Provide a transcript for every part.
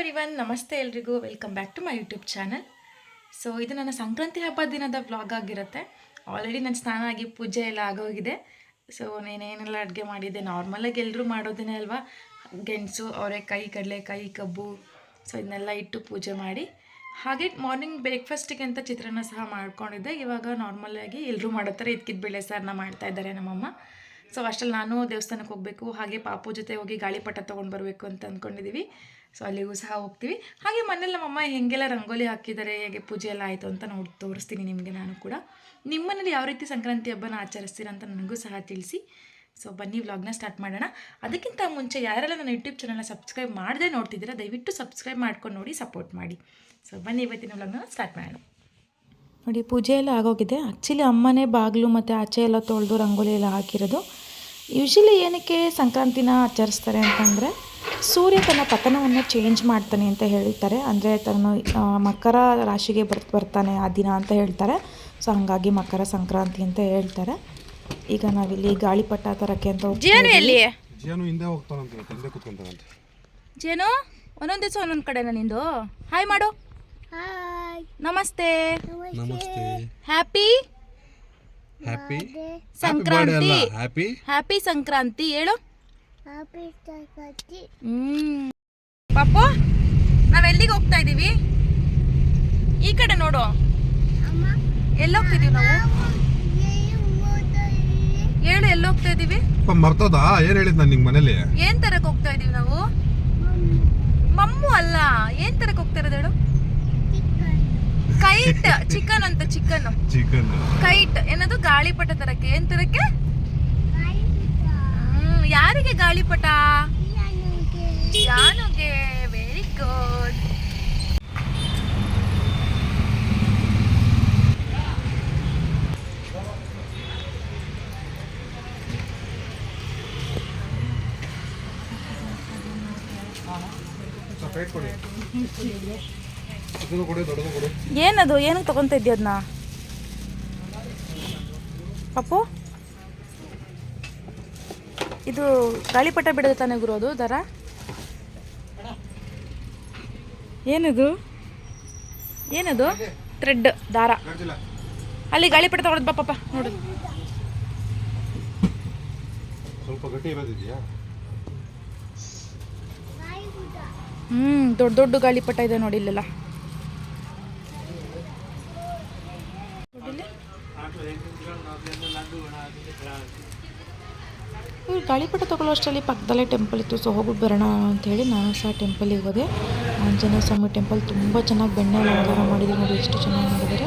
Everyone namaste ಎಲ್ರಿಗೂ. Welcome back to my YouTube channel so ಇದು ನನ್ನ ಸಂಕ್ರಾಂತಿ ಹಬ್ಬದ ದಿನದ ವ್ಲಾಗ್ ಆಗಿರುತ್ತೆ. ಆಲ್ರೆಡಿ ನನ್ನ ಸ್ನಾನ ಆಗಿ ಪೂಜೆ ಎಲ್ಲ ಆಗೋಗಿದೆ. ಸೊ ನೀನೇನೆಲ್ಲ ಅಡುಗೆ ಮಾಡಿದ್ದೆ? ನಾರ್ಮಲಾಗಿ ಎಲ್ಲರೂ ಮಾಡೋದೇನೆ ಅಲ್ವಾ? ಗೆಣಸು, ಅವರೆಕಾಯಿ, ಕಡಲೆಕಾಯಿ, ಕಬ್ಬು. ಸೊ ಇದನ್ನೆಲ್ಲ ಇಟ್ಟು ಪೂಜೆ ಮಾಡಿ. ಹಾಗೆ ಮಾರ್ನಿಂಗ್ ಬ್ರೇಕ್ಫಾಸ್ಟಿಗೆ ಅಂತ ಚಿತ್ರಾನ್ನ ಸಹ ಮಾಡ್ಕೊಂಡಿದ್ದೆ. ಇವಾಗ ನಾರ್ಮಲಾಗಿ ಎಲ್ಲರೂ ಮಾಡೋ ಥರ ಇದ್ಕಿದ ಬೇಳೆ ಸಾರನ್ನ ಮಾಡ್ತಾ ಇದ್ದಾರೆ ನಮ್ಮಮ್ಮ. ಸೊ ಅಷ್ಟರಲ್ಲಿ ನಾನು ದೇವಸ್ಥಾನಕ್ಕೆ ಹೋಗಬೇಕು, ಹಾಗೆ ಪಾಪು ಜೊತೆ ಹೋಗಿ ಗಾಳಿಪಟ ತೊಗೊಂಡು ಬರಬೇಕು ಅಂತ ಅಂದ್ಕೊಂಡಿದ್ದೀವಿ ಸೊ ಅಲ್ಲಿಗೂ ಸಹ ಹೋಗ್ತೀವಿ. ಹಾಗೆ ಮನೇಲಿ ನಮ್ಮಮ್ಮ ಹೆಂಗೆಲ್ಲ ರಂಗೋಲಿ ಹಾಕಿದ್ದಾರೆ, ಹೇಗೆ ಪೂಜೆ ಎಲ್ಲ ಆಯಿತು ಅಂತ ನೋಡಿ ತೋರಿಸ್ತೀನಿ ನಿಮಗೆ ನಾನು ಕೂಡ. ನಿಮ್ಮ ಮನೇಲಿ ಯಾವ ರೀತಿ ಸಂಕ್ರಾಂತಿ ಹಬ್ಬನ ಆಚರಿಸ್ತೀರಾ ಅಂತ ನನಗೂ ಸಹ ತಿಳಿಸಿ. ಸೊ ಬನ್ನಿ ವ್ಲಾಗ್ನ ಸ್ಟಾರ್ಟ್ ಮಾಡೋಣ. ಅದಕ್ಕಿಂತ ಮುಂಚೆ ಯಾರೆಲ್ಲ ನನ್ನ ಯೂಟ್ಯೂಬ್ ಚಾನಲ್ನ ಸಬ್ಸ್ಕ್ರೈಬ್ ಮಾಡದೆ ನೋಡ್ತಿದ್ದೀರಾ, ದಯವಿಟ್ಟು ಸಬ್ಸ್ಕ್ರೈಬ್ ಮಾಡ್ಕೊಂಡು ನೋಡಿ ಸಪೋರ್ಟ್ ಮಾಡಿ. ಸೊ ಬನ್ನಿ ಇವತ್ತಿನ ವ್ಲಾಗ್ನ ಸ್ಟಾರ್ಟ್ ಮಾಡೋಣ. ನೋಡಿ, ಪೂಜೆ ಎಲ್ಲ ಆಗೋಗಿದೆ. ಆ್ಯಕ್ಚುಲಿ ಅಮ್ಮನೇ ಬಾಗಿಲು ಮತ್ತು ಆಚೆ ಎಲ್ಲ ತೊಳೆದು ರಂಗೋಲಿ ಎಲ್ಲ ಹಾಕಿರೋದು. ಯೂಶಲಿ ಏನಕ್ಕೆ ಸಂಕ್ರಾಂತಿನ ಆಚರಿಸ್ತಾರೆ ಅಂತಂದರೆ ಸೂರ್ಯ ತನ್ನ ಪತನವನ್ನು ಚೇಂಜ್ ಮಾಡ್ತಾನೆ ಅಂತ ಹೇಳ್ತಾರೆ. ಅಂದರೆ ತನ್ನ ಮಕರ ರಾಶಿಗೆ ಬರ್ ಬರ್ತಾನೆ ಆ ದಿನ ಅಂತ ಹೇಳ್ತಾರೆ. ಸೊ ಹಾಗಾಗಿ ಮಕರ ಸಂಕ್ರಾಂತಿ ಅಂತ ಹೇಳ್ತಾರೆ. ಈಗ ನಾವಿಲ್ಲಿ ಗಾಳಿಪಟ ತರಕ್ಕೆ ಅಂತ ಜೇನು. ಜಿಯಾನು ಹಿಂದೆ ಹೋಗ್ತಾನಂತ ಇವತ್ತು ಹಿಂದೆ ಕುತ್ಕೊಂತಾನಂತೆ ಜೇನು? ಒಂದೊಂದು ದಿವಸ ಒಂದೊಂದು ಕಡೆನ ನಿಂದು? ಹಾಯ್ ಮಾಡು. Namaste. Namaste. Happy happy Sankranti. Happy happy Sankranti. ಹೇಳು. ಹ್ಮ್ ಪಾಪು ನಾವೆಲ್ಲಿಗೆ ಹೋಗ್ತಾ ಇದೀವಿ? ಈ ಕಡೆ ನೋಡು. ಎಲ್ಲಿ ಹೋಗ್ತಿದೀವಿ ನಾವು? ಹೇಳು ಎಲ್ಲಿ ಹೋಗ್ತಾ ಇದೀವಿ ಮರ್ತೋದಾ? ಏನ್ ಹೇಳಿದ್ ನಾನು ನಿಂಗೆ ಮನೇಲಿ? ಏನ್ ತರಕ್ ಹೋಗ್ತಾ ಇದೀವಿ ನಾವು? ಮಮ್ಮು ಅಲ್ಲ ಏನ್ ತರಕ್ ಹೋಗ್ತಾ ಇರೋದು ಹೇಳು? ಕೈಟ್ ಚಿಕನ್ ಅಂತ ಚಿಕನ್ ಚಿಕನ್ ಕೈಟ್ ಏನದು? ಗಾಳಿಪಟ ತರಕ್ಕೆ. ಏನ್ ತರಕ್ಕೆ? ಯಾರಿಗೆ ಗಾಳಿಪಟ? ಜಾನುಗೆ ವೆರಿ ಗುಡ್ ಏನದು? ಏನಕ್ಕೆ ತಗೊಂತ ಇದ್ದೀಯ ಅದನ್ನ? ಪಪ್ಪು ಇದು ಗಾಳಿಪಟ ಬಿಡೋದು ತಾನೇ ಗುರು ಅದು ದರ? ಏನದು? ಏನದು? ಥ್ರೆಡ್ ದಾರ. ಅಲ್ಲಿ ಗಾಳಿಪಟ ತಗೊಳದ್ ಬಾ ಪಾಪ ನೋಡು. ಸ್ವಲ್ಪ ಗಟ್ಟಿ ಇರೋದಿದೆಯಾ ದೊಡ್ಡ ದೊಡ್ಡ ಗಾಳಿಪಟ ಇದೆ ನೋಡಿ ಇಲ್ಲೆಲ್ಲ. ಇವ್ರು ಗಾಳಿಪಟ ತಗೊಳ್ಳೋ ಅಷ್ಟರಲ್ಲಿ ಪಕ್ಕದಲ್ಲೇ ಟೆಂಪಲ್ ಇತ್ತು. ಸೊ ಹೋಗ್ಬಿಟ್ಟು ಬರೋಣ ಅಂತೇಳಿ ನಾನು ಸಹ ಟೆಂಪಲಿಗೆ ಹೋದೆ. ಆಂಜನೇಯ ಸ್ವಾಮಿ ಟೆಂಪಲ್ ತುಂಬ ಚೆನ್ನಾಗಿ ಬೆಣ್ಣೆ ಅಲಂಕಾರ ಮಾಡಿದ್ರು ನೋಡಿ, ಎಷ್ಟು ಚೆನ್ನಾಗಿ ಮಾಡಿದ್ದಾರೆ.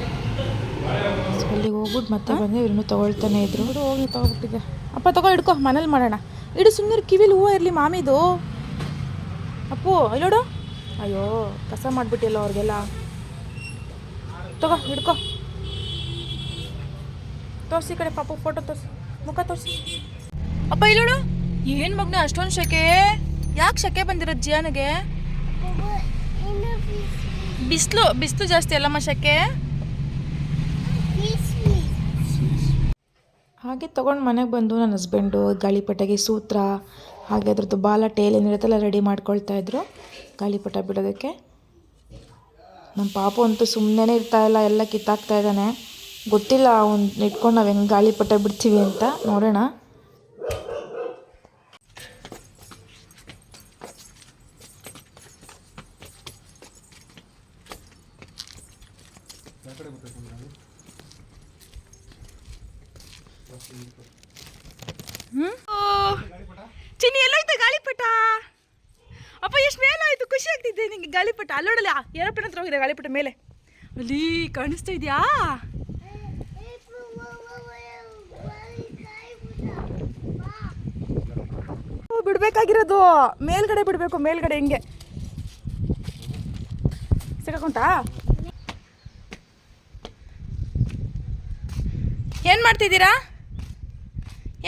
ಅಲ್ಲಿಗೆ ಹೋಗ್ಬಿಟ್ಟು ಮತ್ತೆ ಬಂದೆ ಇವ್ರನ್ನೂ ತೊಗೊಳ್ತಾನೆ ಇದ್ರು. ಹೋಗಿ ತೊಗೊಬಿಟ್ಟಿದ್ದೆ. ಅಪ್ಪ, ತಗೋ, ಹಿಡ್ಕೊ, ಮನೇಲಿ ಮಾಡೋಣ. ಇಡು ಸುಮ್ಮನೆ ಕಿವಿಲಿ ಹೂವು ಇರಲಿ ಮಾಮಿದು. ಅಪ್ಪು ಅಲ್ಲೋಡು ಅಯ್ಯೋ, ಕಸ ಮಾಡಿಬಿಟ್ಟಿಲ್ಲ ಅವ್ರಿಗೆಲ್ಲ. ತಗೋ, ಹಿಡ್ಕೊ. ತೋರಿಸಿ ಕಡೆ ಪಾಪು, ಫೋಟೋ ತೋರಿಸಿ. ಮುಖ ತೋರಿಸಿ. ಅಪ್ಪ ಇಲ್ಲೋಡು. ಏನು ಮಗ್ನ, ಅಷ್ಟೊಂದು ಶೆಕೆ? ಯಾಕೆ ಶೆಕೆ ಬಂದಿರೋದು ಜಿಯಾನಿಗೆ? ಬಿಸಿಲು, ಬಿಸ್ಲು ಜಾಸ್ತಿ ಅಲ್ಲಮ್ಮ ಶೆಕೆ? ಹಾಗೆ ತಗೊಂಡು ಮನೆಗೆ ಬಂದು ನನ್ನ ಹಸ್ಬೆಂಡು, ಗಾಳಿಪಟಗೆ ಸೂತ್ರ, ಹಾಗೆ ಅದ್ರದ್ದು ಬಾಲ ಟೇಲ್ ಏನಿರುತ್ತಲ್ಲ ರೆಡಿ ಮಾಡ್ಕೊಳ್ತಾ ಇದ್ರು. ಗಾಳಿಪಟ ಬಿಡೋದಕ್ಕೆ. ನಮ್ಮ ಪಾಪು ಅಂತೂ ಸುಮ್ಮನೆ ಇರ್ತಾ ಇಲ್ಲ, ಎಲ್ಲ ಕಿತ್ತಾಕ್ತಾ ಇದ್ದಾನೆ. ಗೊತ್ತಿಲ್ಲ, ಅವ್ನು ಇಟ್ಕೊಂಡು ನಾವು ಹೆಂಗೆ ಗಾಳಿಪಟ ಬಿಡ್ತೀವಿ ಅಂತ. ನೋಡೋಣ. ಚಿನ್ನಿ, ಎಲ್ಲೋಯ್ತು ಗಾಳಿಪಟ? ಅಪ್ಪ, ಎಷ್ಟು ಮೇಲೆ ಖುಷಿ ಆಗ್ತಿದ್ದೆ ನಿಂಗೆ ಗಾಳಿಪಟ. ಅಲ್ಲೋಡಲ್ಲ ಏರೋಪ್ಲೇನ್ ಹತ್ರ ಹೋಗಿದೆ ಗಾಳಿಪಟ ಮೇಲೆ. ಅಲ್ಲಿ ಕಾಣಿಸ್ತಾ ಇದೆಯಾ? ಬಿಡ್ಬೇಕಾಗಿರೋದು. ಮೇಲ್ಗಡೆ ಬಿಡಬೇಕು, ಮೇಲ್ಗಡೆ ಹಿಂಗೆ. ಸಿಗಾಕೊಂತಾ ಏನು ಮಾಡ್ತಿದ್ದೀರಾ?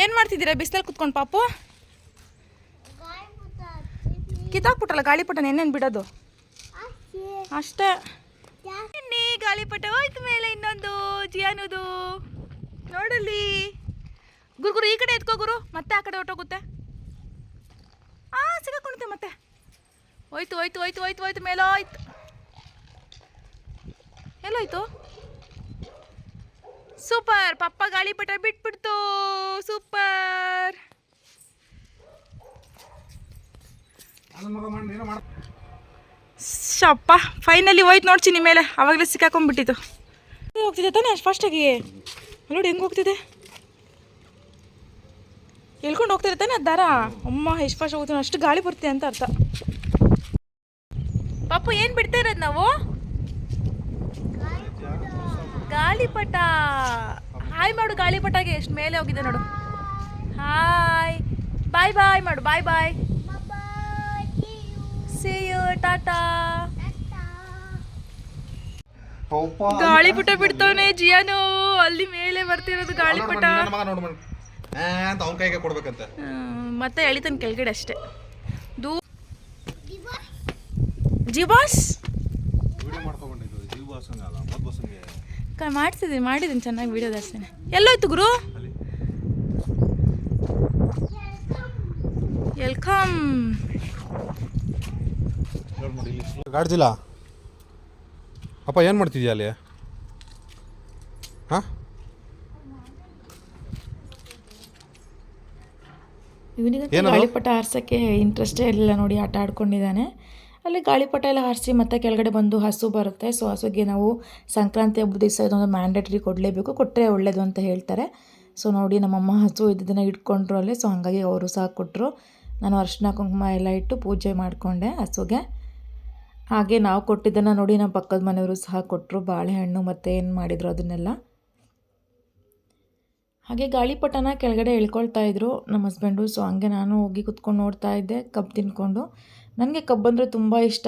ಏನು ಮಾಡ್ತಿದ್ದೀರಾ? ಬಿಸಿಲಲ್ಲಿ ಕುತ್ಕೊಂಡು ಪಾಪು? ಕಿತ್ತಾಕ್ಬಿಟ್ಟಲ್ಲ ಗಾಳಿಪಟ ಏನೇನು ಬಿಡೋದು? ಅಷ್ಟೇ. ಗಾಳಿಪಟ ಹೋಯ್ತು ಮೇಲೆ ಇನ್ನೊಂದು ಜಿಯಾನುದು. ನೋಡಲಿ ಗುರು ಗುರು ಈ ಕಡೆ ಎತ್ಕೋ ಗುರು, ಮತ್ತೆ ಆ ಕಡೆ ಹೊಟ್ಟೋಗುತ್ತೆ ಆ ಸಿಗಾಕೊಂಡುತ್ತೆ ಮತ್ತೆ. ಹೋಯ್ತು ಹೋಯ್ತು ಹೋಯ್ತು ಹೋಯ್ತು ಹೋಯ್ತು ಮೇಲೋಯ್ತು ಎಲ್ಲೋಯ್ತು? ಸೂಪರ್. ಪಪ್ಪ ಗಾಳಿ ಗಾಳಿಪಟ ಬಿಟ್ಬಿಡ್ತು. ಸೂಪರ್. ಶಪ್ಪ ಫೈನಲಿ ಹೋಯ್ತು ನೋಡ್ತೀನಿ ಮೇಲೆ. ಅವಾಗಲೇ ಸಿಕ್ಕಾಕೊಂಡ್ಬಿಟ್ಟಿತ್ತು ಹೋಗ್ತಿದೆ ತಾನೇ ಅಷ್ಟು ಫಾಸ್ಟಾಗಿ ನೋಡಿ ಹೆಂಗೆ ಹೋಗ್ತಿದೆ. ಎಳ್ಕೊಂಡು ಹೋಗ್ತಿದೆ ತಾನೇ ದಾರ ಅಮ್ಮ ಎಷ್ಟು ಫಾಸ್ಟ್ ಹೋಗ್ತೀನಿ ಅಷ್ಟು ಗಾಳಿ ಬರ್ತೀನಿ ಅಂತ ಅರ್ಥ. ಪಾಪ ಏನು ಬಿಡ್ತಾ ಇರೋದು ನಾವು? ಗಾಳಿಪಟ. ಹಾಯ್ ಮಾಡು ಗಾಳಿಪಟಾಗೆ ಎಷ್ಟು ಮೇಲೆ ಹೋಗಿದೆ ನೋಡು. ಹಾಯ್ ಬಾಯ್ ಬಾಯ್ ಮಾಡು bye bye see you tata ಗಾಳಿಪಟ ಬಿಡ್ತವನೆ ಜಿಯಾನು ಅಲ್ಲಿ ಮೇಲೆ ಬರ್ತಿರೋದು ಗಾಳಿಪಟ. ಮಗ ನೋಡು ಮಗ. ಆ ಅಂತ ಅವ್ನ ಕೈಗೆ ಕೊಡ್ಬೇಕಂತೆ. ಮತ್ತೆ ಎಳಿತಾನೆ ಕೆಳಗಡೆ ಅಷ್ಟೇ. ದೂ ಜಿಬಾಸ್ ಕ ಮಾಡ್ತಿದ್ದೀನಿ ಮಾಡಿದ್ದೀನಿ ಚೆನ್ನಾಗಿ ವಿಡಿಯೋ ದರ್ಶನ. ಎಲ್ಲೋಯ್ತು ಗುರು? ವೆಲ್ಕಮ್ ಗಾಡ್ದಿಲ್ಲ ಅಪ್ಪ ಏನು ಮಾಡ್ತಿದ್ಯಾ ಅಲ್ಲಿ? ಹಾಂ? ಇವನಿಗೆ? ಗಾಳಿಪಟ ಆರ್ಸೋಕ್ಕೆ ಇಂಟ್ರೆಸ್ಟೇ ಇರಲಿಲ್ಲ ನೋಡಿ ಆಟ ಆಡ್ಕೊಂಡಿದ್ದಾನೆ. ಅಲ್ಲಿ ಗಾಳಿಪಟ ಎಲ್ಲ ಹಾರಿಸಿ ಮತ್ತೆ ಕೆಳಗಡೆ ಬಂದು ಹಸು ಬರುತ್ತೆ. ಸೊ ಹಸುಗೆ ನಾವು ಸಂಕ್ರಾಂತಿ ಹಬ್ಬದ ದಿವಸ ಇದೊಂದು ಮ್ಯಾಂಡೇಟ್ರಿ ಕೊಡಲೇಬೇಕು. ಕೊಟ್ಟರೆ ಒಳ್ಳೆಯದು ಅಂತ ಹೇಳ್ತಾರೆ. ಸೊ ನೋಡಿ ನಮ್ಮಮ್ಮ ಹಸು ಇದನ್ನು ಇಟ್ಕೊಂಡ್ರು ಅಲ್ಲೇ. ಸೊ ಹಾಗಾಗಿ ಅವರು ಸಹ ಕೊಟ್ಟರು ನಾನು ಅರ್ಶಿನ ಕುಂಕುಮ ಎಲ್ಲ ಇಟ್ಟು ಪೂಜೆ ಮಾಡಿಕೊಂಡೆ ಹಸುಗೆ. ಹಾಗೆ ನಾವು ಕೊಟ್ಟಿದ್ದನ್ನು ನೋಡಿ ನಮ್ಮ ಪಕ್ಕದ ಮನೆಯವರು ಸಹ ಕೊಟ್ಟರು ಬಾಳೆಹಣ್ಣು ಮತ್ತು ಏನು ಮಾಡಿದ್ರು ಅದನ್ನೆಲ್ಲ. ಹಾಗೆ ಗಾಳಿಪಟನ ಕೆಳಗಡೆ ಇದ್ರು ನಮ್ಮ ಹಸ್ಬೆಂಡು ಸೊ ಹಂಗೆ ನಾನು ಹೋಗಿ ಕುತ್ಕೊಂಡು ನೋಡ್ತಾ ಇದ್ದೆ. ಕಬ್ಬು ತಿನ್ಕೊಂಡು. ನನಗೆ ಕಬ್ಬಂದರೆ ತುಂಬ ಇಷ್ಟ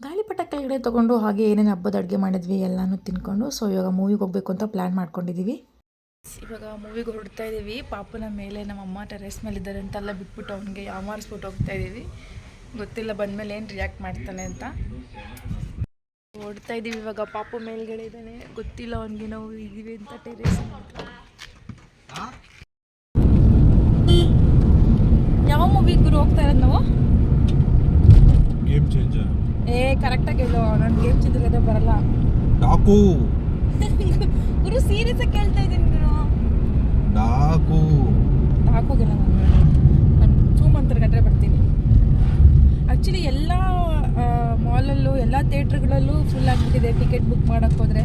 ಗಾಳಿಪಟ ಕೆಳಗಡೆ ತೊಗೊಂಡು ಹಾಗೆ ಏನೇನು ಹಬ್ಬದ ಅಡುಗೆ ಮಾಡಿದ್ವಿ ಎಲ್ಲನೂ ತಿನ್ಕೊಂಡು. ಸೊ ಇವಾಗ ಮೂವಿಗೆ ಹೋಗ್ಬೇಕು ಅಂತ ಪ್ಲ್ಯಾನ್ ಮಾಡ್ಕೊಂಡಿದ್ದೀವಿ ಇವಾಗ ಮೂವಿಗೆ ಹೊರಡ್ತಾ ಇದ್ದೀವಿ ಪಾಪನ ಮೇಲೆ ನಮ್ಮ ಅಮ್ಮ ಟೆರೆಸ್ ಮೇಲೆ ಇದ್ದಾರೆ ಅಂತೆಲ್ಲ ಬಿಟ್ಬಿಟ್ಟು ಅವನಿಗೆ ಯಾಮಾರಿಸ್ಬಿಟ್ಟು ಹೋಗ್ತಾ ಇದ್ದೀವಿ ಗೊತ್ತಿಲ್ಲ ಬಂದಮೇಲೆ ಏನು ರಿಯಾಕ್ಟ್ ಮಾಡ್ತಾನೆ ಅಂತ. ಓಡ್ತಾ ಇದ್ದೀವಿ ಇವಾಗ. ಪಾಪು ಮೇಲ್ಗಡೆ ಇದ್ದಾನೆ. ಗೊತ್ತಿಲ್ಲ ಅವನಿಗೆ ನಾವು ಇದ್ದೀವಿ ಅಂತ ಟೆರೇಸ್ ಯಾವ ಹೋಗ್ತಾ ಇರೋದು ನಾವು. ಗೇಮ್ ಚೇಂಜರ್ ಏ ಕರೆಕ್ಟಾಗಿ ಹೇಳು ನಾನು ಗೇಮ್ ಚಿಂತಿಲ್ಲದೆ ಬರಲ್ಲ. ಡಾಕು. ಗುರು ಸೀರಿಯಸ್ ಆಗಿ ಕೇಳ್ತಾ ಇದ್ದೀನಿ ಗುರು. ಡಾಕು. ಡಾಕುಗೆಲ್ಲ ನಾನು. ಚೂಮ್ ಅಂತರ್ಗಟ್ರೆ ಬರ್ತೀನಿ. ಆ್ಯಕ್ಚುಲಿ ಎಲ್ಲ ಮಾಲಲ್ಲೂ ಎಲ್ಲ ಥಿಯೇಟ್ರ್ಗಳಲ್ಲೂ ಫುಲ್ ಆಗಿಬಿಟ್ಟಿದೆ ಟಿಕೆಟ್ ಬುಕ್ ಮಾಡೋಕ್ಕೆ ಹೋದರೆ.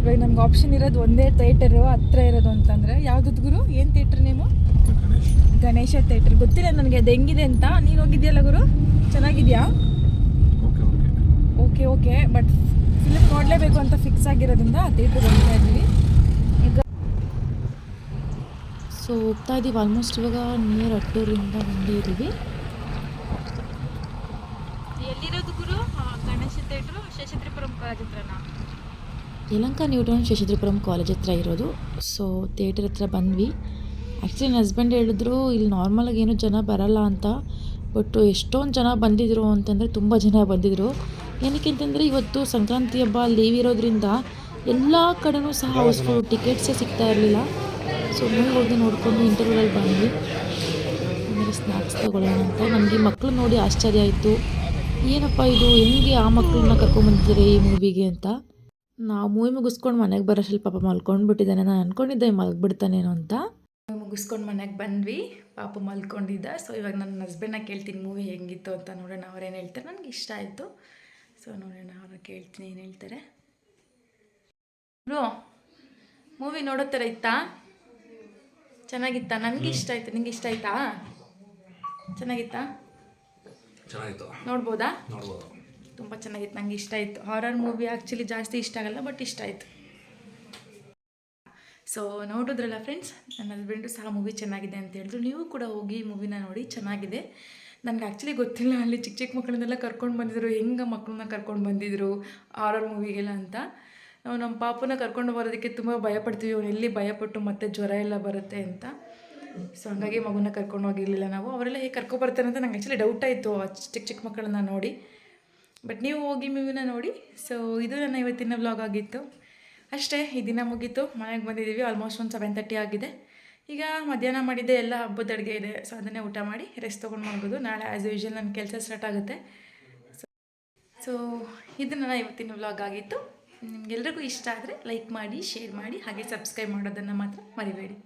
ಇವಾಗ ನಮ್ಗೆ ಆಪ್ಷನ್ ಇರೋದು ಒಂದೇ ಥಿಯೇಟರು ಹತ್ರ ಇರೋದು ಅಂತಂದರೆ ಯಾವ್ದು ಗುರು? ಏನು ಥಿಯೇಟ್ರ್ ನೇಮು ಗಣೇಶ್ ಥಿಯೇಟರ್. ಗೊತ್ತಿಲ್ಲ ನನಗೆ ಅದು ಹೆಂಗಿದೆ ಅಂತ. ನೀನು ಹೋಗಿದ್ಯಲ್ಲ ಗುರು? ಚೆನ್ನಾಗಿದೆಯಾ? Okay okay okay okay but film ನೋಡಲೇಬೇಕು ಅಂತ ಫಿಕ್ಸ್ ಆಗಿರೋದ್ರಿಂದ ಆ ಥಿಯೇಟ್ರಿಗೆ ಹೋಗ್ತಾ ಇದ್ದೀವಿ ಈಗ ಸೊ ಹೋಗ್ತಾ ಇದ್ದೀವಿ ಆಲ್ಮೋಸ್ಟ್ ಇವಾಗ ನಿಯರ್ ಅಟ್ಟೂರಿಂದ ಬಂದಿದ್ದೀವಿ ಎಲ್ಲಿರೋದು ಗುರು? Ganesha theatre Seshadripuram college ಹತ್ರನಾ? Yelahanka new town Seshadripuram college ಹತ್ರ ಇರೋದು. ಸೊ ಥಿಯೇಟರ್ ಹತ್ರ ಬಂದ್ವಿ. ಆ್ಯಕ್ಚುಲಿ ನನ್ನ ಹಸ್ಬೆಂಡ್ ಹೇಳಿದ್ರು ಇಲ್ಲಿ ನಾರ್ಮಲಾಗಿ ಏನು ಜನ ಬರಲ್ಲ ಅಂತ ಬಟ್ ಎಷ್ಟೊಂದು ಜನ ಬಂದಿದ್ರು ಅಂತಂದರೆ ತುಂಬ ಜನ ಬಂದಿದ್ರು. ಏನಕ್ಕೆ ಅಂತಂದರೆ ಇವತ್ತು ಸಂಕ್ರಾಂತಿ ಹಬ್ಬ ಲೀವ್ ಇರೋದ್ರಿಂದ ಎಲ್ಲ ಕಡೆನೂ ಸಹ ಹೌಸ್ಫುಲ್ ಟಿಕೆಟ್ಸೇ ಸಿಗ್ತಾ ಇರಲಿಲ್ಲ. ಸೊ ಮುಂದೆ ಹೋಗಿ ನೋಡಿಕೊಂಡು ಇಂಟರ್ವ್ಯೂಲ್ಲಿ ಬಂದ್ವಿ ಆಮೇಲೆ ಸ್ನ್ಯಾಕ್ಸ್ ತಗೊಳ್ಳೋಣ ಅಂತ. ನನಗೆ ಮಕ್ಕಳು ನೋಡಿ ಆಶ್ಚರ್ಯ ಆಯಿತು. ಏನಪ್ಪ ಇದು ಹೆಂಗೆ ಆ ಮಕ್ಕಳನ್ನ ಕರ್ಕೊಂಬಂದಿದ್ದಾರೆ ಈ ಮೂವಿಗೆ ಅಂತ. ನಾವು ಮೂವಿ ಮುಗಿಸ್ಕೊಂಡು ಮನೆಗೆ ಬರೋಷ್ಟಲ್ಲಿ ಪಾಪ ಮಲ್ಕೊಂಡು ಬಿಟ್ಟಿದ್ದಾನೆ ನಾನು ಅಂದ್ಕೊಂಡಿದ್ದೆ ಮಲ್ಗಿಬಿಡ್ತಾನೇನೋ ಅಂತ. ಮುಗಿಸ್ಕೊಂಡು ಮನೆಗೆ ಬಂದ್ವಿ. ಪಾಪ ಮಲ್ಕೊಂಡಿದ್ದ. ಸೊ ಇವಾಗ ನನ್ನ ಹಸ್ಬೆಂಡ್ನ ಕೇಳ್ತೀನಿ ಮೂವಿ ಹೆಂಗಿತ್ತು ಅಂತ ನೋಡೋಣ. ಅವ್ರೇನು ಹೇಳ್ತಾರೆ? ನನಗೆ ಇಷ್ಟ ಆಯಿತು. ಸೊ ನೋಡೋಣ ಅವ್ರನ್ನ ಕೇಳ್ತೀನಿ ಏನು ಹೇಳ್ತಾರೆ. ಬ್ರೋ ಮೂವಿ ನೋಡೋ ಥರ ಇತ್ತಾ? ಚೆನ್ನಾಗಿತ್ತಾ? ನನಗೆ ಇಷ್ಟ ಆಯ್ತು. ನಿಂಗೆ ಇಷ್ಟ ಆಯ್ತಾ? ಚೆನ್ನಾಗಿತ್ತಾ? ಚೆನ್ನಾಗಿತ್ತು. ನೋಡ್ಬೋದಾ? ನೋಡ್ಬೋದು. ತುಂಬ ಚೆನ್ನಾಗಿತ್ತು. ನಂಗೆ ಇಷ್ಟ ಆಯಿತು. ಹಾರರ್ ಮೂವಿ ಆ್ಯಕ್ಚುಲಿ ಜಾಸ್ತಿ ಇಷ್ಟ ಆಗಲ್ಲ ಬಟ್ ಇಷ್ಟ ಆಯಿತು. ಸೊ ನೋಡಿದ್ರಲ್ಲ ಫ್ರೆಂಡ್ಸ್ ನನ್ನ ಹಸ್ಬೆಂಡು ಸಹ ಮೂವಿ ಚೆನ್ನಾಗಿದೆ ಅಂತ ಹೇಳಿದ್ರು. ನೀವು ಕೂಡ ಹೋಗಿ ಮೂವಿನ ನೋಡಿ, ಚೆನ್ನಾಗಿದೆ. ನನಗೆ ಆ್ಯಕ್ಚುಲಿ ಗೊತ್ತಿಲ್ಲ ಅಲ್ಲಿ ಚಿಕ್ಕ ಚಿಕ್ಕ ಮಕ್ಕಳನ್ನೆಲ್ಲ ಕರ್ಕೊಂಡು ಬಂದಿದ್ರು. ಹೆಂಗೆ ಮಕ್ಕಳನ್ನ ಕರ್ಕೊಂಡು ಬಂದಿದ್ರು ಆರರ್ ಮೂವಿಗೆಲ್ಲ ಅಂತ. ನಾವು ನಮ್ಮ ಪಾಪನ ಕರ್ಕೊಂಡು ಬರೋದಕ್ಕೆ ತುಂಬ ಭಯಪಡ್ತೀವಿ ಅವ್ನು ಎಲ್ಲಿ ಭಯಪಟ್ಟು ಮತ್ತೆ ಜ್ವರ ಎಲ್ಲ ಬರುತ್ತೆ ಅಂತ. ಸೊ ಹಂಗಾಗಿ ಮಗುನ ಕರ್ಕೊಂಡು ಹೋಗಿರಲಿಲ್ಲ ನಾವು. ಅವರೆಲ್ಲ ಹೇಗೆ ಕರ್ಕೊಬರ್ತಾರೆ ಅಂತ ನಂಗೆ ಆ್ಯಕ್ಚುಲಿ ಡೌಟ್ ಆಯಿತು ಚಿಕ್ಕ ಚಿಕ್ಕ ಮಕ್ಕಳನ್ನ ನೋಡಿ. ಬಟ್ ನೀವು ಹೋಗಿ ಮೂವಿನ ನೋಡಿ. ಸೊ ಇದು ನನ್ನ ಇವತ್ತಿನ ವ್ಲಾಗ್ ಆಗಿತ್ತು. ಅಷ್ಟೇ, ಈ ದಿನ ಮುಗೀತು. ಮನೆಗೆ ಬಂದಿದ್ದೀವಿ ಆಲ್ಮೋಸ್ಟ್ ಒಂದು ಸೆವೆನ್ ತರ್ಟಿ ಆಗಿದೆ. ಈಗ ಮಧ್ಯಾಹ್ನ ಮಾಡಿದ್ದೆ ಎಲ್ಲ ಹಬ್ಬದ ಅಡುಗೆ ಇದೆ. ಸೊ ಅದನ್ನೇ ಊಟ ಮಾಡಿ ರೆಸ್ಟ್ ತೊಗೊಂಡು ಮಾಡ್ಬೋದು ನಾಳೆ ಆ್ಯಸ್ ಯೂಶ್ವಲ್ ನನ್ನ ಕೆಲಸ ಸ್ಟಾರ್ಟ್ ಆಗುತ್ತೆ. ಸೊ ಇದು ನನ್ನ ಇವತ್ತಿನ ವ್ಲಾಗ್ ಆಗಿತ್ತು. ನಿಮಗೆಲ್ರಿಗೂ ಇಷ್ಟ ಆದರೆ ಲೈಕ್ ಮಾಡಿ ಶೇರ್ ಮಾಡಿ, ಹಾಗೆ ಸಬ್ಸ್ಕ್ರೈಬ್ ಮಾಡೋದನ್ನು ಮಾತ್ರ ಮರಿಬೇಡಿ.